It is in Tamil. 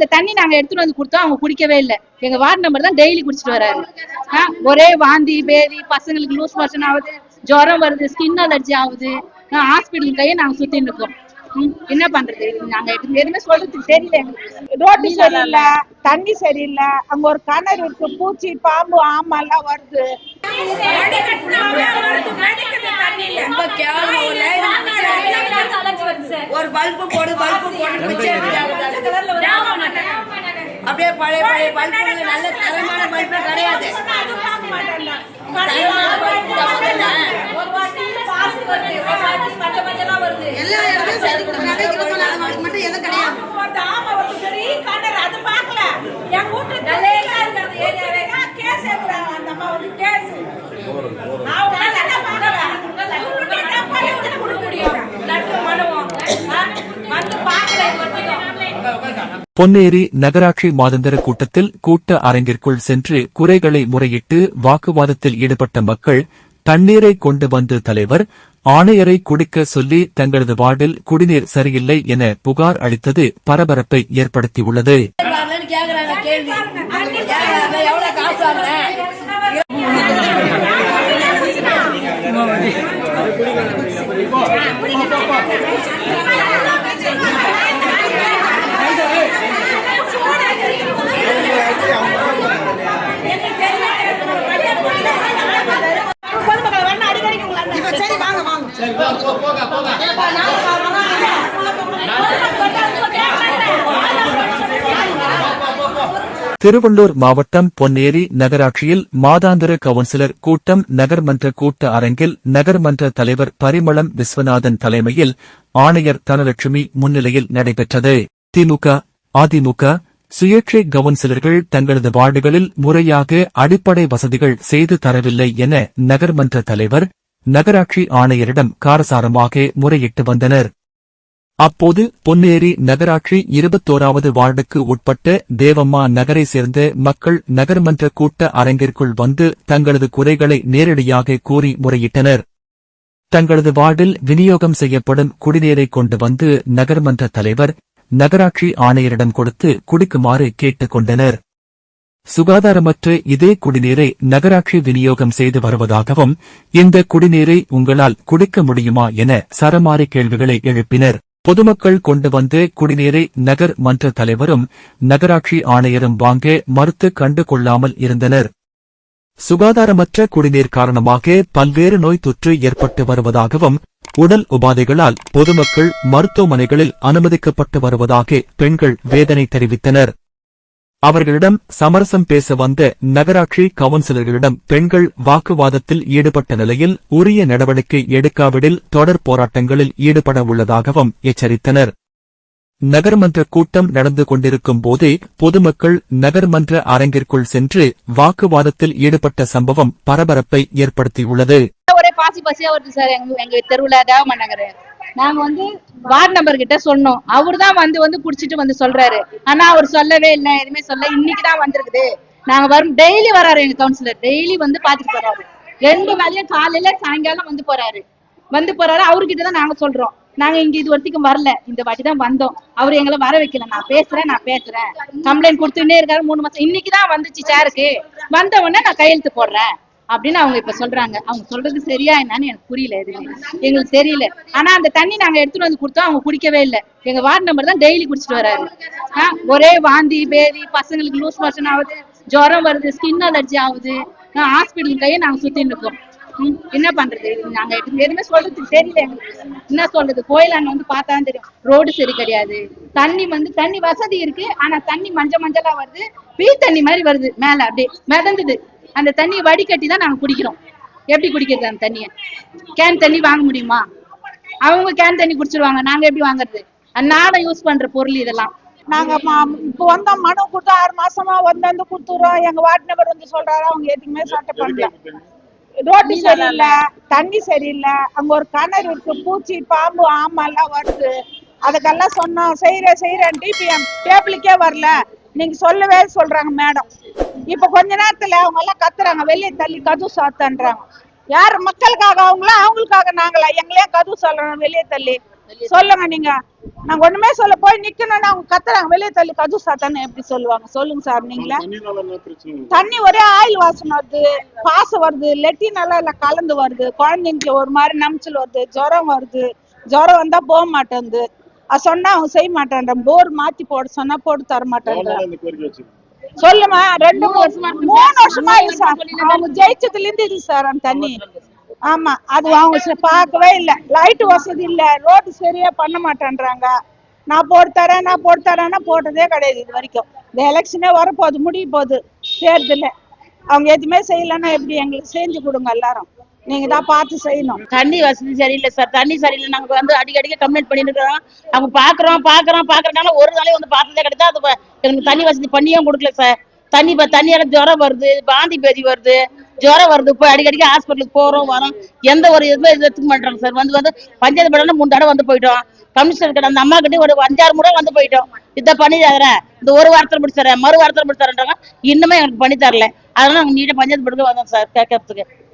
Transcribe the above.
அந்த தண்ணி நாங்க எடுத்துட்டு வந்து கொடுத்தோம். அவங்க குடிக்கவே இல்லை. எங்க வார்டு நம்பர் தான் டெய்லி குடிச்சிட்டு வராரு. ஒரே வாந்தி பேதி பசங்களுக்கு லூஸ் மோஷன் ஆகுது. ஜுரம் வருது ஸ்கின் அலர்ஜி ஆகுது. ஹாஸ்பிட்டல் கையே நாங்க சுத்தின்னு இருக்கோம். என்ன பண்றது? நாங்க எது- எதுவுமே சொல்றதுக்கு தெரியல. ரோட்டு சரியில்லை தண்ணி சரியில்லை. அங்க ஒரு கிணறு இருக்கு பூச்சி பாம்பு ஆமை எல்லாம் வருது. ரொம்ப கேவலம் ஒரு பல்பு போடு பல்பு போடு. அப்படியே பழைய பழைய பல்பு நல்ல தரமான பல்பு கிடையாது. எல்லா இடத்துலயும் பொன்னேரி நகராட்சி மாதந்திர கூட்டத்தில் கூட்ட அரங்கிற்குள் சென்று குறைகளை முறையிட்டு வாக்குவாதத்தில் ஈடுபட்ட மக்கள் தண்ணீரை கொண்டு வந்து தலைவர் ஆணையரை குடிக்க சொல்லி தங்களது வார்டில் குடிநீர் சரியில்லை என புகார் அளித்தது பரபரப்பை ஏற்படுத்தியுள்ளது. திருவள்ளூர் மாவட்டம் பொன்னேரி நகராட்சியில் மாதாந்திர கவுன்சிலர் கூட்டம் நகர்மன்ற கூட்ட அரங்கில் நகர்மன்ற தலைவர் பரிமளம் விஸ்வநாதன் தலைமையில் ஆணையர் தனலட்சுமி முன்னிலையில் நடைபெற்றது. திமுக அதிமுக சுயேட்சை கவுன்சிலர்கள் தங்களது வார்டுகளில் முறையாக அடிப்படை வசதிகள் செய்து தரவில்லை என நகர்மன்ற தலைவர் நகராட்சி ஆணையரிடம் காரசாரமாக முறையிட்டு வந்தனர். அப்போது பொன்னேரி நகராட்சி இருபத்தோராவது வார்டுக்கு உட்பட்ட தேவம்மா நகரை சேர்ந்த மக்கள் நகர்மன்ற கூட்ட அரங்கிற்குள் வந்து தங்களது குறைகளை நேரடியாக கூறி முறையிட்டனர். தங்களது வார்டில் விநியோகம் செய்யப்படும் குடிநீரை கொண்டு வந்து நகர்மன்ற தலைவர் நகராட்சி ஆணையரிடம் கொடுத்து குடிக்குமாறு கேட்டுக் கொண்டனர். சுகாதாரமற்ற இதே குடிநீரை நகராட்சி விநியோகம் செய்து வருவதாகவும் இந்த குடிநீரை உங்களால் குடிக்க முடியுமா என சரமாரி கேள்விகளை எழுப்பினர். பொதுமக்கள் கொண்டு வந்த குடிநீரை நகர் மன்ற தலைவரும் நகராட்சி ஆணையரும் வாங்க மறுத்து கண்டு கொள்ளாமல் இருந்தனர். சுகாதாரமற்ற குடிநீர் காரணமாக பல்வேறு நோய் தொற்று ஏற்பட்டு வருவதாகவும் உடல் உபாதைகளால் பொதுமக்கள் மருத்துவமனைகளில் அனுமதிக்கப்பட்டு வருவதாக பெண்கள் வேதனை தெரிவித்தனர். அவர்களிடம் சமரசம் பேச வந்த நகராட்சி கவுன்சிலர்களிடம் பெண்கள் வாக்குவாதத்தில் ஈடுபட்ட நிலையில் உரிய நடவடிக்கை எடுக்காவிடில் தொடர் போராட்டங்களில் ஈடுபட உள்ளதாகவும் எச்சரித்தனர். நகர்மன்ற கூட்டம் நடந்து கொண்டிருக்கும் போதே பொதுமக்கள் நகர்மன்ற அரங்கிற்குள் சென்று வாக்குவாதத்தில் ஈடுபட்ட சம்பவம் பரபரப்பை ஏற்படுத்தியுள்ளது. ஒரே பாசி பாசியா வருது சார் எங்க எங்க தெருவுல தேவமா நகர். நாங்க வந்து வார்டு நம்பர் கிட்ட சொன்னோம். அவர் தான் வந்து வந்து குடிச்சிட்டு வந்து சொல்றாரு. ஆனா அவர் சொல்லவே இல்லை. எதுவுமே சொல்ல இன்னைக்கு தான் வந்திருக்குது. நாங்க வரும் டெய்லி வராரு எங்க கவுன்சிலர் டெய்லி வந்து பாத்துட்டு போறாரு. ரெண்டு வேலையும் காலையில சாயங்காலம் வந்து போறாரு. வந்து போறாரு. அவர்கிட்ட தான் நாங்க சொல்றோம். நாங்க இங்க இது வரைக்கும் வரல. இந்த வாட்டி தான் வந்தோம். அவர் எங்களை வர வைக்கல. நான் பேசுறேன் நான் பேசுறேன். கம்ப்ளைண்ட் கொடுத்துட்டே இருக்காரு. மூணு மாசம். இன்னைக்கு தான் வந்துச்சு சாருக்கு வந்த உடனே நான் கையெழுத்து போடுறேன். அப்படின்னு அவங்க இப்ப சொல்றாங்க. அவங்க சொல்றது சரியா என்னன்னு எனக்கு புரியல எதுவுமே. எங்களுக்கு தெரியல. ஆனா அந்த தண்ணி நாங்க எடுத்துட்டு வந்து கொடுத்தோம். அவங்க குடிக்கவே இல்லை. எங்க வார்டு நம்பர் தான் டெய்லி குடிச்சிட்டு வராரு. ஒரே வாந்தி பேதி பசங்களுக்கு லூஸ் மோஷன் ஆகுது. ஜுரம் வருது ஸ்கின் அலர்ஜி ஆகுது. ஹாஸ்பிட்டல் கையே நாங்க சுத்தின்னு இருக்கோம். என்ன பண்றது? நாங்க எதுவுமே சொல்றதுக்கு தெரியல என்ன சொல்றது? கோயிலாண்ட வந்து பார்த்தா தெரியும். ரோடு சரி கிடையாது. தண்ணி வந்து தண்ணி வசதி இருக்கு. ஆனா தண்ணி மஞ்ச மஞ்சளா வருது. பீ தண்ணி மாதிரி வருது. மேல அப்படியே மிதந்துது. அந்த தண்ணியை வடிகட்டி தான் நாங்க குடிக்கிறோம். எப்படி குடிக்கிறது அந்த தண்ணியை? கேன் தண்ணி வாங்க முடியுமா? அவங்க கேன் தண்ணி குடிச்சிருவாங்க. நாங்க எப்படி வாங்குறது? அன்னாடம் யூஸ் பண்ற பொருள் இதெல்லாம். நாங்க இப்போ இப்ப வந்தோம் மனு கொடுத்து ஆறு மாசமா வந்து வந்து கொடுத்துறோம். எங்க வார்டு நம்பர் வந்து சொல்றாரு அவங்க எதுக்குமே சட்டை பண்ணல. ரோட்டு சரியில்லை தண்ணி சரியில்லை. அங்க ஒரு கிணறு இருக்கு பூச்சி பாம்பு ஆமா எல்லாம் வருது. அதுக்கெல்லாம் சொன்னோம் செய்யற செய்யறேன் டிபிஎம் டேபிளுக்கே வரல. நீங்க சொல்லவே சொல்றாங்க மேடம். இப்ப கொஞ்ச நேரத்துல அவங்க எல்லாம் கத்துறாங்க வெளியே தள்ளி கது சாத்தன்றாங்க. யார் மக்களுக்காக? அவங்களா அவங்களுக்காக நாங்களா? எங்களையும் கது சொல்றோம் வெளியே தள்ளி. சொல்லுங்க நீங்க. நாங்க ஒண்ணுமே சொல்ல போய் நிக்கணும்னு அவங்க கத்துறாங்க வெளியே தள்ளி கது சாத்தான்னு எப்படி சொல்லுவாங்க? சொல்லுங்க சார் நீங்களே. தண்ணி ஒரே ஆயில் வாசனை வருது பாசம் வருது லெட்டி நல்லா இல்ல கலந்து வருது குழந்தைங்களுக்கு ஒரு மாதிரி நமைச்சல் வருது ஜுரம் வருது ஜுரம் வந்தா போக மாட்டேங்குது. அது சொன்னா அவங்க செய்ய மாட்டேன் போர் மாத்தி போட சொன்னா போட்டு தர மாட்டேன் சொல்லுமா ரெண்டு மூணு மூணு வருஷமா இது சார். அவங்க ஜெயிச்சதுல இருந்து இது சார் அந்த தண்ணி. ஆமா அது அவங்க பார்க்கவே இல்ல. லைட் வசதி இல்ல. ரோடு சரியா பண்ண மாட்டேன்றாங்க. நான் போட்டு தரேன் நான் போட்டு தரேன்னா போட்டதே கிடையாது இது வரைக்கும். இந்த எலெக்ஷனே வரப்போகுது முடிய போகுது. தேர்தல். அவங்க எதுவுமே செய்யலைன்னா எப்படி எங்களுக்கு செஞ்சு கொடுங்க எல்லாரும். நீங்க தான் பார்த்து செய்யணும். தண்ணி வசதி சரியில்லை சார். தண்ணி சரியில்லை. நாங்க வந்து அடிக்கடிக்க கம்ப்ளைண்ட் பண்ணிட்டு இருக்கிறோம் அவங்க பாக்குறோம் பாக்குறோம் பாக்குறதுனால ஒரு நாளே வந்து பார்த்ததே கிடைச்சா அது எங்களுக்கு தண்ணி வசதி பண்ணியும் கொடுக்கல சார். தண்ணி இப்ப தண்ணியால ஜுரம் வருது பாந்தி பேதி வருது ஜுரம் வருது. போய் அடிக்கடிக்கு ஹாஸ்பிட்டலுக்கு போறோம் வரோம். எந்த ஒரு இதுவுமே இது எடுத்துக்க மாட்டாங்க சார். வந்து வந்து பஞ்சாயத்து படம் மூணு தடவை வந்து போயிட்டோம். கமிஷனர் கிட்ட அந்த அம்மா கிட்ட ஒரு அஞ்சாறு முறை வந்து போயிட்டோம். இதை பண்ணி தரேன். இந்த ஒரு வாரத்துல முடிச்சு தரேன். மறு வாரத்துல முடிச்சு தரேன்றாங்க. இன்னுமே எங்களுக்கு பண்ணி தரல. அதனால நாங்க நீட்டாக பஞ்சாயத்து படுக்க வந்தோம் சார் கேட்கறதுக்கு.